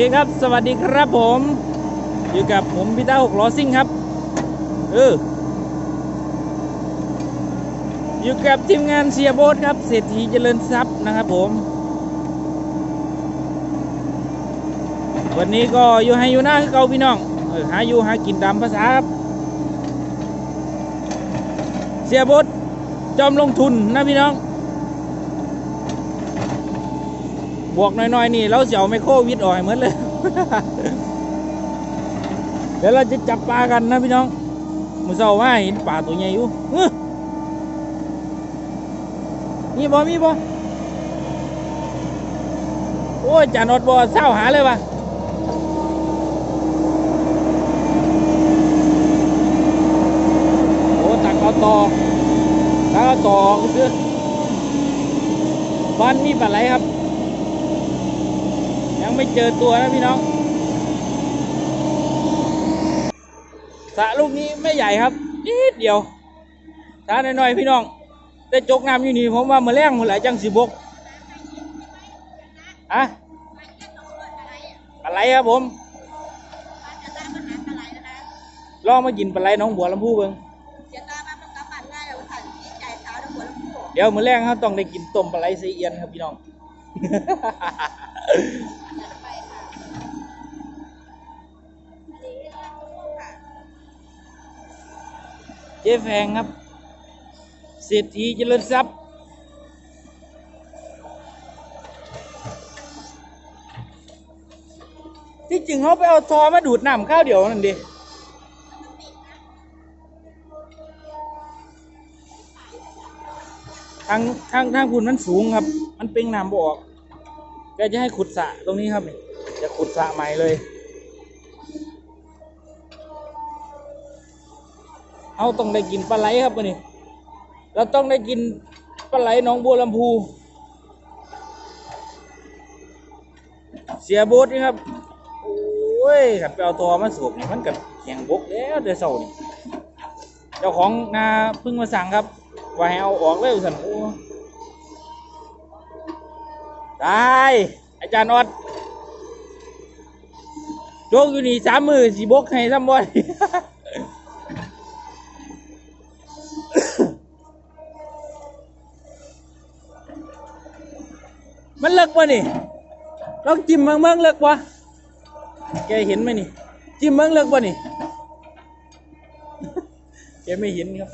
เคครับ สวัสดีครับผม อยู่กับผมพีต้าหกล้อซิ่งครับ เออ อยู่กับทีมงานเสียโบสครับ เศรษฐีเจริญทรัพย์นะครับผม วันนี้ก็อยู่ให้อยู่หน้าคือเก่าพี่น้อง เออ หาอยู่หากินตามภาษาครับเสียโบสจอมลงทุนนะพี่น้อง บวกน่อยๆนี่เราจะเอาไมโครวิดออกให้หมดเลย เดี๋ยวเราจะจับปลากันนะพี่น้องมือเศร้าว่าเห็นปลาตัวใหญ่อยู่อื้อมีบ่มีบ่โอ้ยจานอดบ่เศร้าหาเลยวะโอ้ตักเอาต่อตักเอาต่อคือบ้านมีปลาไหลครับ ไม่เจอตัวนะพี่น้องสระลูกนี้ไม่ใหญ่ครับนิดเดียวถ้าน้อยๆพี่น้องได้จกน้ำอยู่นี่ผมว่ามือแรงมือไหลายจังสิบกอะปลาไหลครับผมลองมากินปลาไหลน้องบัวลำพูเบิ่งเดี๋ยวมือแรงเขาต้องได้กินต้มปลาไหลใส่เอียนครับพี่น้อง จ๊แฟงครับเศรษฐีเจริญทรัพย์ที่จริงเขาไปเอาทอมาดูดน้ำข้าวเดียวนั่นดิทางทางทางคุณมันสูงครับ มันเป็นน้ำบ่ออกแกจะให้ขุดสระตรงนี้ครับนี่จะขุดสระใหม่เลย เอาต้องได้กินปลาไหลครับวันนี้เราต้องได้กินปลาไหลหนองบัวลำพู เสียโบสนี่ครับโอ้ยขันไปเอาตัวมาสูบนี่มันกับแข่งบกแล้วเดือเสานี่เจ้าของนาเพิ่งมาสั่งครับว่าให้เอาออกเลยสันโอ้ได้อาจารย์ออดโจกอยู่นี่สามมือสีบกให้ซ้ำบ่อย เลิกวะนี่ลองจิ้มมืองเมืองเลิกวะแกเห็นไหมนี่ จิ้มมืองเลิกวะนี่ แกไม่เห็นครับ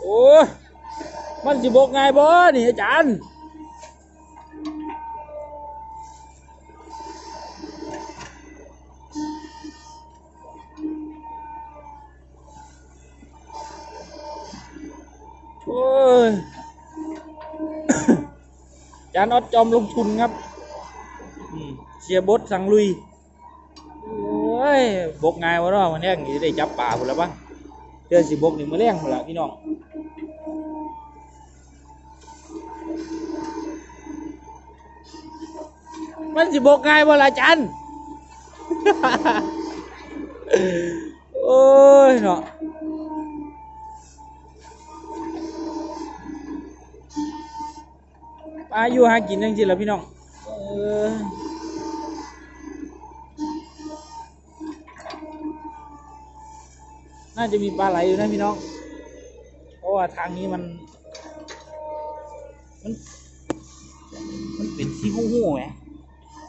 โอ้มันสิบกไงบ่นี่อาจารย์านอดจอมลงทุนครับอืมเสียบดสั่งลุยโอ้ยบกไงายวะเนาะวันนี้งี้ได้จับป่าพุ่นแล้วปะเดือนสิบกนี่มาแรงพุ่นละพี่น้องมันสิบกไงายบ่ละจันโอ้ยเนาะ ปลาอยู่หากินจังสิล่ะพี่น้องเออน่าจะมีปลาไหลอยู่นะพี่น้อง เพราะว่าทางนี้มัน มันมันเป็นที่หู้ๆไง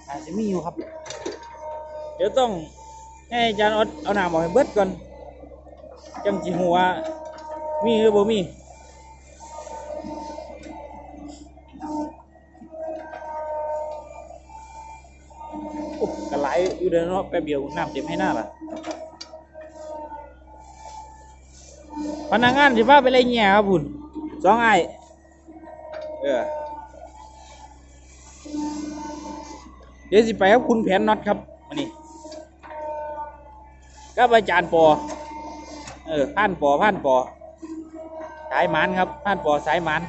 อาจจะมีอยู่ครับ เดี๋ยวต้องให้อาจารย์ออดเอาหน้าออกให้เบิดก่อน จังจีหัวมีหรือบ่มี เดินเนาะแป๊บเดียวน้ำเต็มให้หน้าละพนักงานสิพาไปเลยแง่ครับพุ่นสองไอเออเดี๋ยวสิไปครับคุณแผนน็อตครับวันนี้ก็อาจารย์ปอเออผ่านปอผ่านปอสายมันครับผ่านปอสายมัน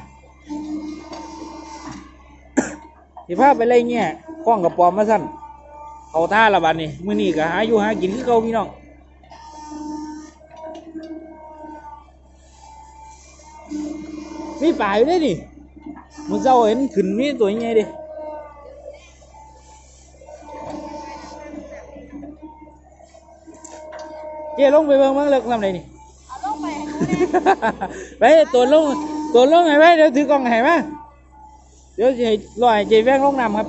สิพาพไปเลยแง่ข้องกับปอมมาสั้น เขาท่าละบาดนี่มื้อนี่ก็หาอยู่หากินคือเก่าพี่น้องมีป่าอยู่ด้วยนี่มันเจ้าเห็นขึ้นมีตัวใหญ่ดิเกลงไปเบิ่งเบิ่งเลิกทำไรนี่ไปตัวลงตัวลงไงไปเดี๋ยวถือกล้องไงไหมเดี๋ยวจะลอยเจ๊แว่งลงน้ำครับ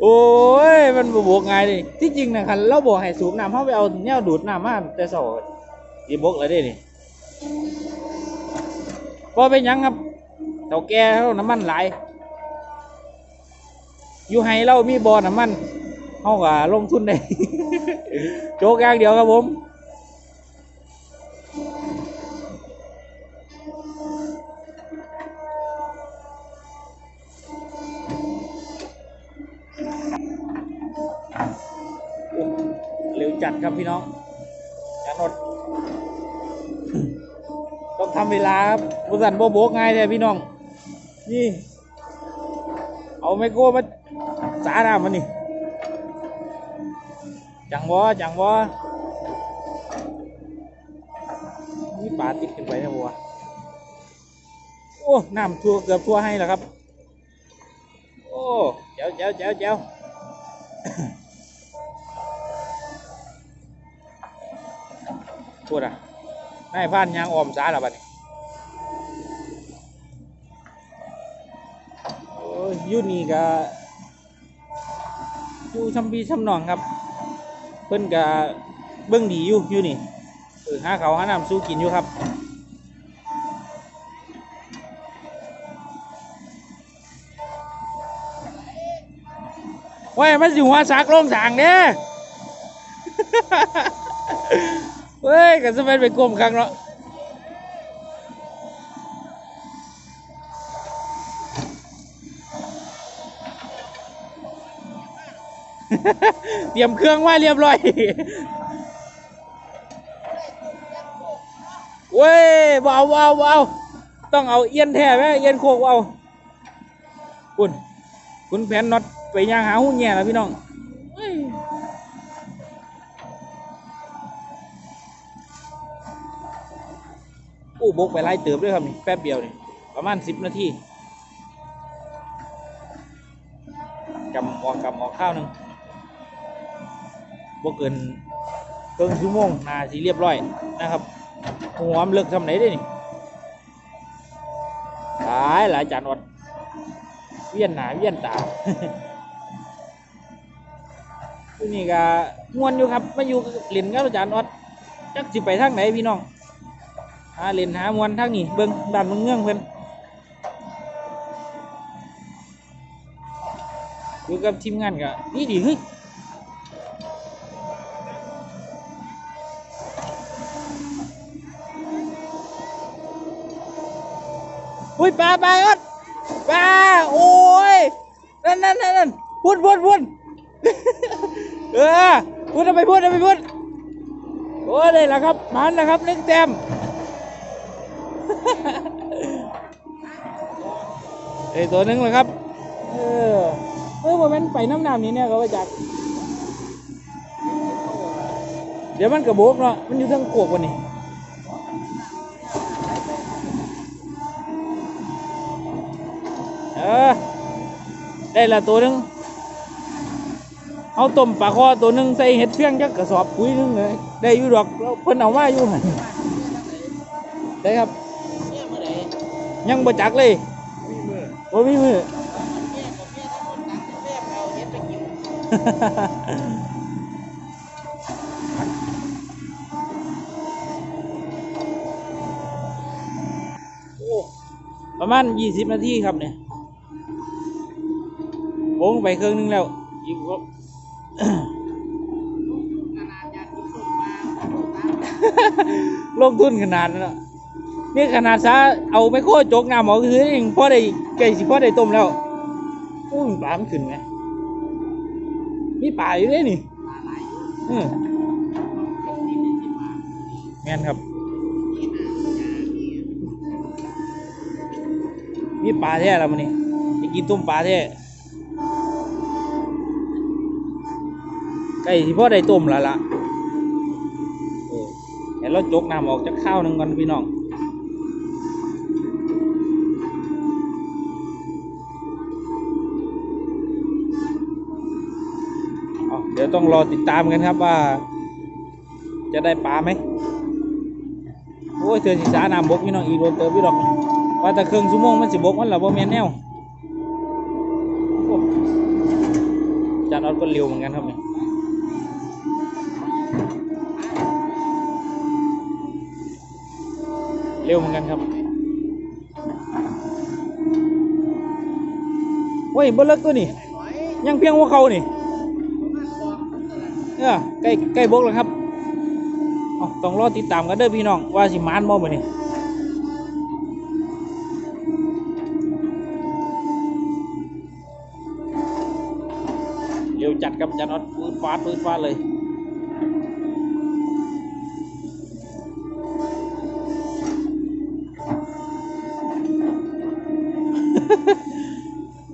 โอ้ย มันบวกไงดิที่จริงนะคันเราบอกให้สูบน้ำเขาไปเอาแนวดูดน้ำมาแต่สอดีบกเลยด้นี่พอเป็นหยังครับเต่าแก่เขาน้ำมันหลาย อยู่ให้เรามีบ่อน้ำมันเขาก็ลงทุนได้ โจกอย่างเดียวครับผม พี่น้องจานดต้องทำเวลาครับบริษัทโบโบกง่ายเลยพี่น้อง นี่ เอาไมโครมาสาดน้ำมันนี่ จังวะจังวะนี่ปลาติดขึ้นไปนะบัวโอ้ น้ำทั่วเกือบทั่วให้แล้วครับ โอ้เจ้าเจ้าเจ้าเจ้า พูดอะนายพานยางออมสาละบัดนี้ยูนี่ก็อยู่ชำปีชำหนองครับ เพิ่นก็เบิ่งดีอยู่อยู่นี่เออหาเขาหาน้ำสู้กินอยู่ครับว้ยมันสิหัวสักลงสางเด้ เฮ้ยก็จะเป็นไปกลมครั้งเนาะเตรียมเครื่องไว้เรียบร้อยเว้ยเอาเอาเอาต้องเอาเอียนแท้ไหมเอียนโคกเอาคุณคุณแผนน็อตไปย่างหาหุ้นแง่แล้วพี่น้อง เอ้บกไปไล่เติบด้วยครับนี่แป๊บเดียวนี่ประมาณสิบนาทีกำออกกำออกข้าวหนึ่งบ่เกินครึ่งชั่วโมงนาสิเรียบร้อยนะครับหัวมันเลิกทำไหนได้นี่หลายหลายจานอดเวียนหนาเวียนตาที่นี่ก็ม่วนอยู่ครับมาอยู่เล่นกับอาจารย์อดจักสิไปทางไหนพี่น้อง หาเล่นหามวนทางนี้เบิ่งด้านเมืองเมืองเพิ่นอยู่กับทีมงานก็ดีดีเฮ้ยอุ้ยปลาปลาออดว้าโอ้ยนั่นนั่นนั่นนั่นพูดพูดพูดเออพูดเอาไปพูดเอาไปพูดโอ้ยได้แล้วครับมันนะครับหนึ่งแต้ม เอ้ตัวหนึ่งเลยครับ เออเออว่ามันไปน้ำน้ำนี้เนี่ยก็ว่าจักเดี๋ยวมันกระโบกเนาะมันอยู่ทั้งโกกวันนี้เออได้ละตัวหนึงเอาต้มปลาคอตัวหนึงใส่เห็ดเฟี้ยงจักกระสอบปุ๋ยหนึงเลยได้อยู่ดอกเพิ่นเอามาอยู่หันได้ครับ ยังบ่จักเลยบ่มีมือโอ้ประมาณยี่สิบนาทีครับเนี่ยโค้งไปเครื่องนึงแล้วอีกบ่ลงทุนขนาดนั้น นาะนี่ขนาดซะเอาไปโคจกน้ำหมอก็คือเองพอได้ไก่สิพอได้ต้มแล้วอุ้ยปลามันขึ้นไงมีปลาอยู่ด้วยนี่อืมแม่นครับ มีปลาแท้แล้วมันนี่ไปกินต้มปลาแท้ไก่ที่พ่อได้ต้มแล้วล่ะเออให้เราจกน้ำออกจากข้าวหนึ่งก่อนพี่น้อง ต้องรอติดตามกันครับว่า จะได้ปลาไหมโอ้ยเธอสิสาน้ำบกพี่น้องอีโดนเติมพี่ดอกว่าแต่เครื่องชั่วโมงมันสิบกมันหรอบ่แมนแนวจานออดก็เร็วเหมือนกันครับเนี่ยเร็วเหมือนกันครับเว้ยเบลเลิกตัวนี่ยังเพียงหัว่าเขานี่ เออใกล้ใกล้บกแล้วครับเอาต้องรอติดตามกันเด้อพี่น้องว่าสิมานบ่มื้อนี้เร็วจัดครับจัดอดปืนฟ้าดปืนฟ้าเลย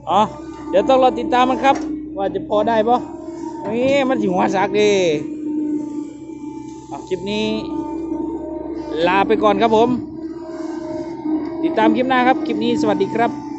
อ๋อเดี๋ยวต้องรอติดตามมันครับ ว่าจะพอได้ปะ นี่มันถึงหัวสักดิอะคลิปนี้ ลาไปก่อนครับผม ติดตามคลิปหน้าครับ คลิปนี้สวัสดีครับ